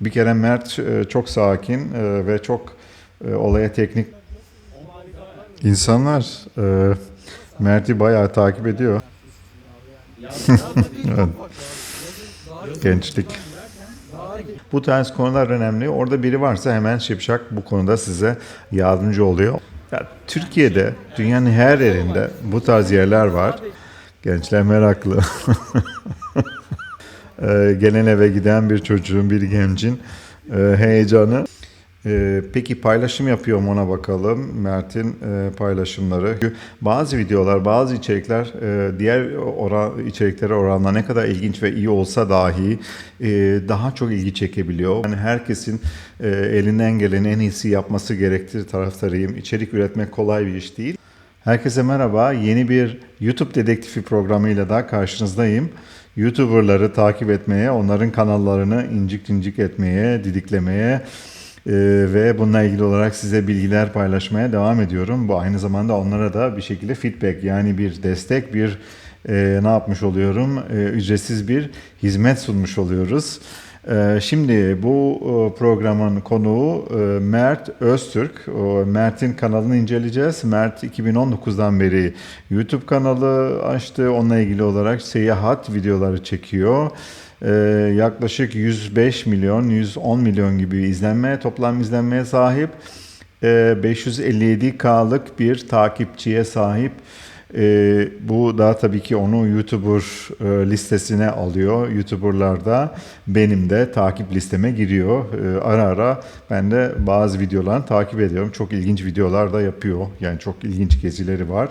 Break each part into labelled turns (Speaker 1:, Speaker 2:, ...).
Speaker 1: Bir kere Mert e, çok sakin e, ve çok e, olaya teknik. İnsanlar Mert'i bayağı takip ediyor. Gençlik. Bu tarz konular önemli. Orada biri varsa hemen Şipşak bu konuda size yardımcı oluyor. Ya, Türkiye'de dünyanın her yerinde bu tarz yerler var. Gençler meraklı. Ee, gelen eve giden bir çocuğun, bir gencin e, heyecanı. Ee, peki paylaşım yapıyor mu ona bakalım. Mert'in e, paylaşımları. Bazı videolar, bazı içerikler e, diğer oran, içeriklere oranla ne kadar ilginç ve iyi olsa dahi e, daha çok ilgi çekebiliyor. Yani herkesin e, elinden geleni en iyisi yapması gerektiği taraftarıyım. İçerik üretmek kolay bir iş değil. Herkese merhaba. Yeni bir YouTube dedektifi programıyla da karşınızdayım. YouTuber'ları takip etmeye, onların kanallarını incik incik etmeye, didiklemeye e, ve bununla ilgili olarak size bilgiler paylaşmaya devam ediyorum. Bu aynı zamanda onlara da bir şekilde feedback yani bir destek, bir e, ne yapmış oluyorum? E, ücretsiz bir hizmet sunmuş oluyoruz. Ee, Şimdi bu e, programın konuğu e, Mert Öztürk. Mert'in kanalını inceleyeceğiz. Mert 2019'dan beri YouTube kanalı açtı. Onunla ilgili olarak seyahat videoları çekiyor. Ee, Yaklaşık 105 milyon, 110 milyon gibi izlenme, toplam izlenmeye sahip. Ee, 557K'lık bir takipçiye sahip. Ee, bu da tabii ki onu YouTuber e, listesine alıyor. YouTuber'larda benim de takip listeme giriyor. Ee, ara ara ben de bazı videolarını takip ediyorum. Çok ilginç videolar da yapıyor. Yani çok ilginç gezileri var.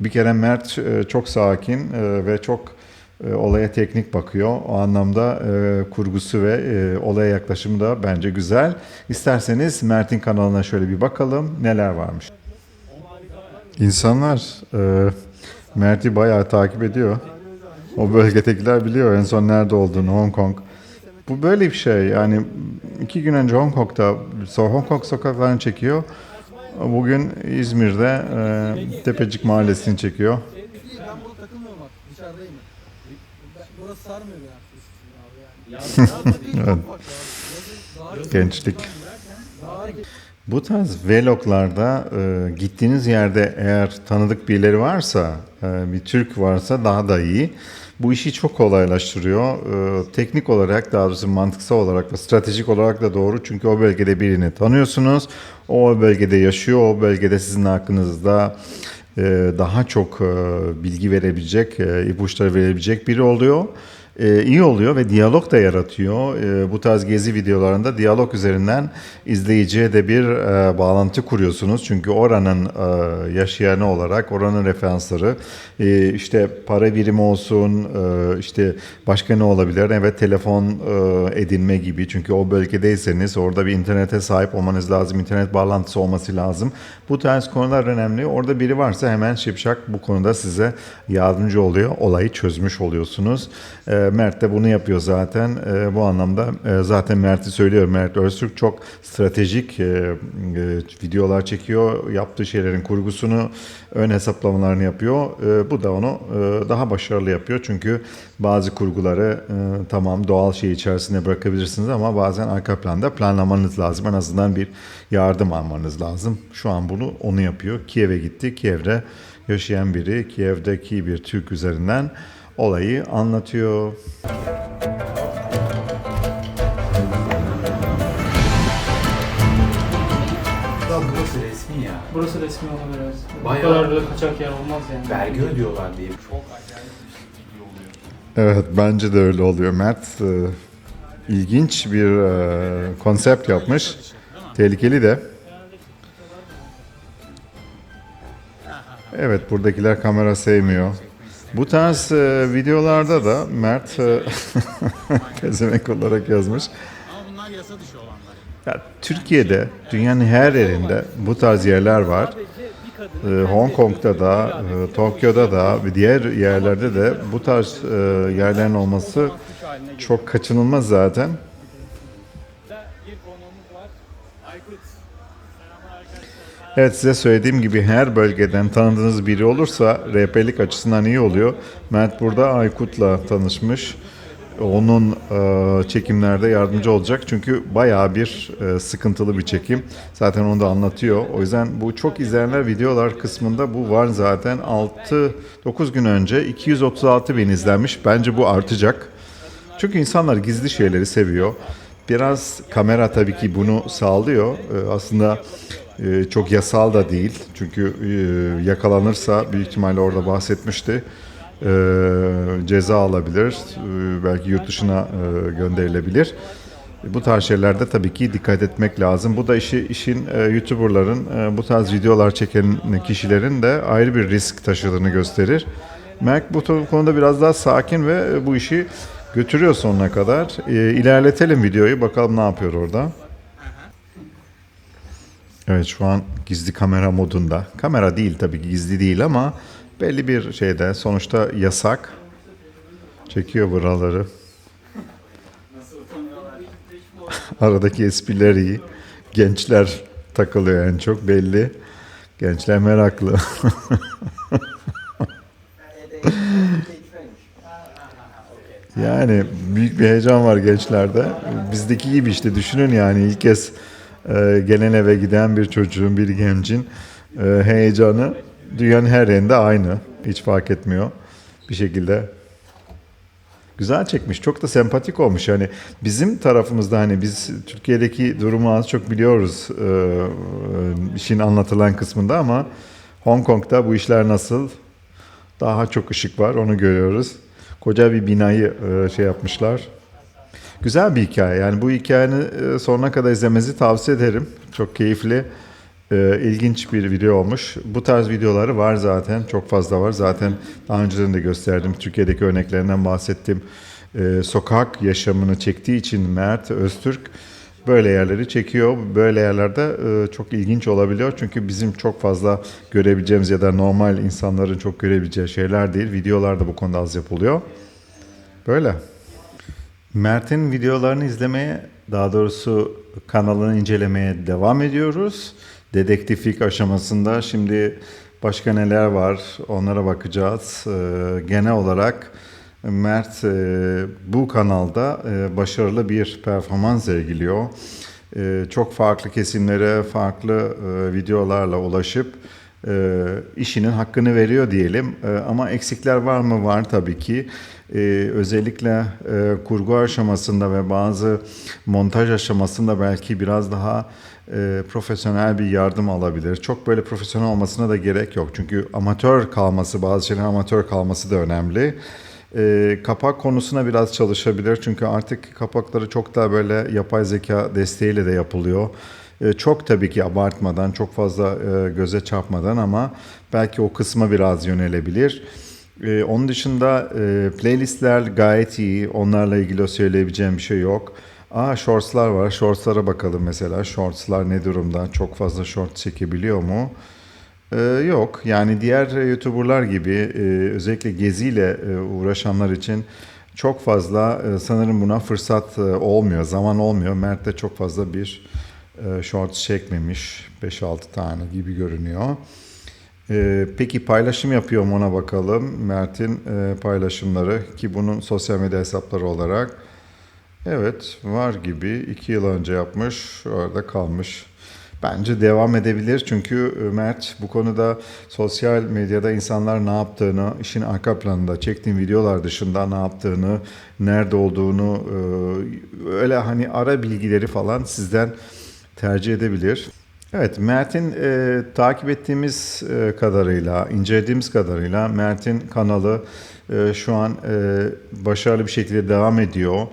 Speaker 1: Bir kere Mert e, çok sakin e, ve çok e, olaya teknik bakıyor. O anlamda e, kurgusu ve e, olaya yaklaşımı da bence güzel. İsterseniz Mert'in kanalına şöyle bir bakalım neler varmış. İnsanlar e, Mert'i bayağı takip ediyor. O bölgedekiler biliyor en son nerede olduğunu Hong Kong. Bu böyle bir şey yani iki gün önce Hong Kong'da Hong Kong sokaklarını çekiyor. Bugün İzmir'de e, Tepecik Mahallesi'ni çekiyor. Evet. Gençlik. Bu tarz vloglarda e, gittiğiniz yerde eğer tanıdık birileri varsa, e, bir Türk varsa daha da iyi. Bu işi çok kolaylaştırıyor. E, teknik olarak, daha doğrusu mantıksal olarak ve stratejik olarak da doğru. Çünkü o bölgede birini tanıyorsunuz. O bölgede yaşıyor, o bölgede sizin hakkınızda e, daha çok e, bilgi verebilecek, e, ipuçları verebilecek biri oluyor. E, iyi oluyor ve diyalog da yaratıyor. E, bu tarz gezi videolarında diyalog üzerinden izleyiciye de bir e, bağlantı kuruyorsunuz. Çünkü oranın e, yaşayanı olarak oranın referansları e, işte para birimi olsun, e, işte başka ne olabilir? Evet telefon e, edinme gibi. Çünkü o bölgedeyseniz orada bir internete sahip olmanız lazım. internet bağlantısı olması lazım. Bu tarz konular önemli. Orada biri varsa hemen Şipşak bu konuda size yardımcı oluyor. Olayı çözmüş oluyorsunuz. E, Mert de bunu yapıyor zaten. E, bu anlamda e, zaten Mert'i söylüyorum. Mert Öztürk çok stratejik e, e, videolar çekiyor. Yaptığı şeylerin kurgusunu, ön hesaplamalarını yapıyor. E, bu da onu e, daha başarılı yapıyor. Çünkü bazı kurguları e, tamam doğal şey içerisinde bırakabilirsiniz ama bazen arka planda planlamanız lazım. En azından bir yardım almanız lazım. Şu an bunu onu yapıyor. Kiev'e gitti. Kiev'de yaşayan biri, Kiev'deki bir Türk üzerinden olayı anlatıyor.
Speaker 2: Burası resmi ya.
Speaker 3: Burası resmi olabilir evet.
Speaker 2: Bayağı-
Speaker 3: Bu kadar böyle kaçak yer olmaz yani.
Speaker 2: Vergi ödüyorlar diye.
Speaker 1: Evet bence de öyle oluyor. Mert e, ilginç bir e, konsept yapmış. Tehlikeli de. Evet buradakiler kamera sevmiyor. Bu tarz e, videolarda da Mert e, pezevenk olarak yazmış. Ya, Türkiye'de dünyanın her yerinde bu tarz yerler var. Ee, Hong Kong'da da, e, Tokyo'da da ve diğer yerlerde de bu tarz e, yerlerin olması çok kaçınılmaz zaten. Evet size söylediğim gibi her bölgeden tanıdığınız biri olursa rehberlik açısından iyi oluyor. Mert burada Aykut'la tanışmış. onun e, çekimlerde yardımcı olacak. Çünkü bayağı bir e, sıkıntılı bir çekim. Zaten onu da anlatıyor. O yüzden bu çok izlenenler videolar kısmında bu var zaten. 6-9 gün önce 236 bin izlenmiş. Bence bu artacak. Çünkü insanlar gizli şeyleri seviyor. Biraz kamera tabii ki bunu sağlıyor. Ee, Aslında e, çok yasal da değil. Çünkü e, yakalanırsa büyük ihtimalle orada bahsetmişti. e, Ceza alabilir. e, Belki yurt dışına gönderilebilir. Bu tarz şeylerde tabii ki dikkat etmek lazım. Bu da işi işin YouTuber'ların bu tarz videolar çeken kişilerin de ayrı bir risk taşıdığını gösterir. Merk bu konuda biraz daha sakin ve bu işi götürüyor sonuna kadar. E, ilerletelim videoyu bakalım ne yapıyor orada. Evet şu an gizli kamera modunda. Kamera değil tabii ki gizli değil ama belli bir şeyde sonuçta yasak. Çekiyor buraları. Aradaki espriler iyi. Gençler takılıyor en çok belli. Gençler meraklı. yani büyük bir heyecan var gençlerde. Bizdeki gibi işte düşünün yani ilk kez e, gelen eve giden bir çocuğun, bir gencin e, heyecanı dünyanın her yerinde aynı. Hiç fark etmiyor bir şekilde. Güzel çekmiş. Çok da sempatik olmuş. Yani bizim tarafımızda hani biz Türkiye'deki durumu az çok biliyoruz e, e, işin anlatılan kısmında ama Hong Kong'da bu işler nasıl? Daha çok ışık var onu görüyoruz. Koca bir binayı e, şey yapmışlar. Güzel bir hikaye. Yani bu hikayenin e, sonuna kadar izlemenizi tavsiye ederim. Çok keyifli, e, ilginç bir video olmuş. Bu tarz videoları var zaten. Çok fazla var. Zaten daha önceden de gösterdim. Türkiye'deki örneklerinden bahsettim. Sokak yaşamını çektiği için Mert Öztürk böyle yerleri çekiyor. Böyle yerlerde e, çok ilginç olabiliyor. Çünkü bizim çok fazla görebileceğimiz ya da normal insanların çok görebileceği şeyler değil. Videolarda bu konuda az yapılıyor. Böyle. Mert'in videolarını izlemeye, daha doğrusu kanalını incelemeye devam ediyoruz. Dedektiflik aşamasında şimdi başka neler var onlara bakacağız. Ee, genel olarak Mert e, bu kanalda e, başarılı bir performans sergiliyor. E, çok farklı kesimlere farklı videolarla ulaşıp işinin hakkını veriyor diyelim. Ama eksikler var mı? Var tabii ki. Özellikle kurgu aşamasında ve bazı montaj aşamasında belki biraz daha profesyonel bir yardım alabilir. Çok böyle profesyonel olmasına da gerek yok. Çünkü amatör kalması, bazı şeylerin amatör kalması da önemli. E, kapak konusuna biraz çalışabilir. Çünkü artık kapakları çok daha böyle yapay zeka desteğiyle de yapılıyor. E, Çok tabii ki abartmadan, çok fazla e, göze çarpmadan ama belki o kısma biraz yönelebilir. E, Onun dışında e, playlistler gayet iyi. Onlarla ilgili söyleyebileceğim bir şey yok. Aa shortslar var. Shortslara bakalım mesela. Shortslar ne durumda? Çok fazla short çekebiliyor mu? Ee, yok. Yani diğer YouTuber'lar gibi e, özellikle geziyle e, uğraşanlar için çok fazla e, sanırım buna fırsat olmuyor, zaman olmuyor. Mert de çok fazla bir shorts çekmemiş. 5-6 tane gibi görünüyor. Peki paylaşım yapıyor mu ona bakalım. Mert'in e, paylaşımları ki bunun sosyal medya hesapları olarak. Evet var gibi. 2 yıl önce yapmış. Orada kalmış. Bence devam edebilir çünkü e, Mert bu konuda sosyal medyada insanlar ne yaptığını, işin arka planında çektiğim videolar dışında ne yaptığını, nerede olduğunu e, öyle hani ara bilgileri falan sizden tercih edebilir. Evet, Mert'in e, takip ettiğimiz e, kadarıyla, incelediğimiz kadarıyla Mert'in kanalı e, şu an e, başarılı bir şekilde devam ediyor.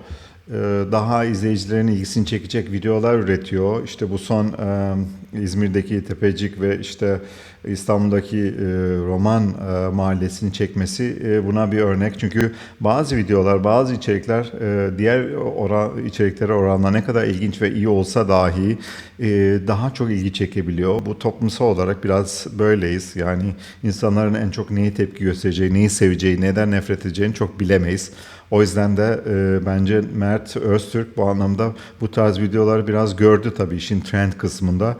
Speaker 1: E, daha izleyicilerin ilgisini çekecek videolar üretiyor. İşte bu son e, İzmir'deki Tepecik ve işte İstanbul'daki e, Roman e, mahallesini çekmesi e, buna bir örnek. Çünkü bazı videolar, bazı içerikler diğer oran, içeriklere oranla ne kadar ilginç ve iyi olsa dahi daha çok ilgi çekebiliyor. Bu toplumsal olarak biraz böyleyiz. Yani insanların en çok neyi tepki göstereceği, neyi seveceği, neden nefret edeceğini çok bilemeyiz. O yüzden de e, bence Mert Öztürk bu anlamda bu tarz videoları biraz gördü tabii işin trend kısmında.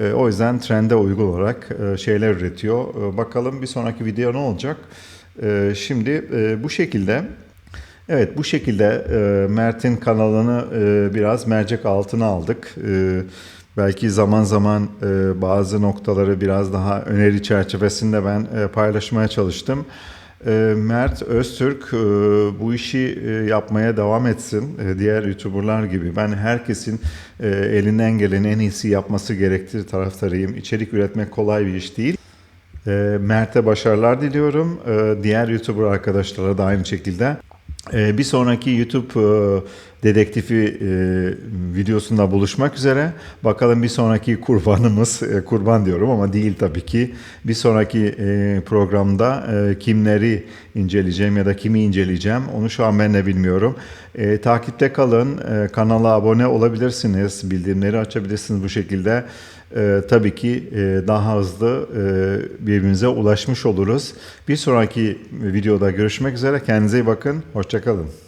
Speaker 1: E, o yüzden trende uygun olarak e, şeyler üretiyor. E, bakalım bir sonraki video ne olacak? E, şimdi e, bu şekilde Evet bu şekilde e, Mert'in kanalını e, biraz mercek altına aldık. E, belki zaman zaman e, bazı noktaları biraz daha öneri çerçevesinde ben e, paylaşmaya çalıştım. E, Mert Öztürk e, bu işi e, yapmaya devam etsin e, diğer YouTuber'lar gibi. Ben herkesin elinden gelen en iyisi yapması gerektiği taraftarıyım. İçerik üretmek kolay bir iş değil. Mert'e başarılar diliyorum. Diğer YouTuber arkadaşlara da aynı şekilde. E, bir sonraki YouTube e, dedektifi e, videosunda buluşmak üzere. Bakalım bir sonraki kurbanımız, e, kurban diyorum ama değil tabii ki. Bir sonraki e, programda e, kimleri inceleyeceğim ya da kimi inceleyeceğim onu şu an ben de bilmiyorum. E, takipte kalın, e, kanala abone olabilirsiniz, bildirimleri açabilirsiniz bu şekilde. E, tabii ki e, daha hızlı e, birbirimize ulaşmış oluruz. Bir sonraki videoda görüşmek üzere. Kendinize iyi bakın. Hoşçakalın.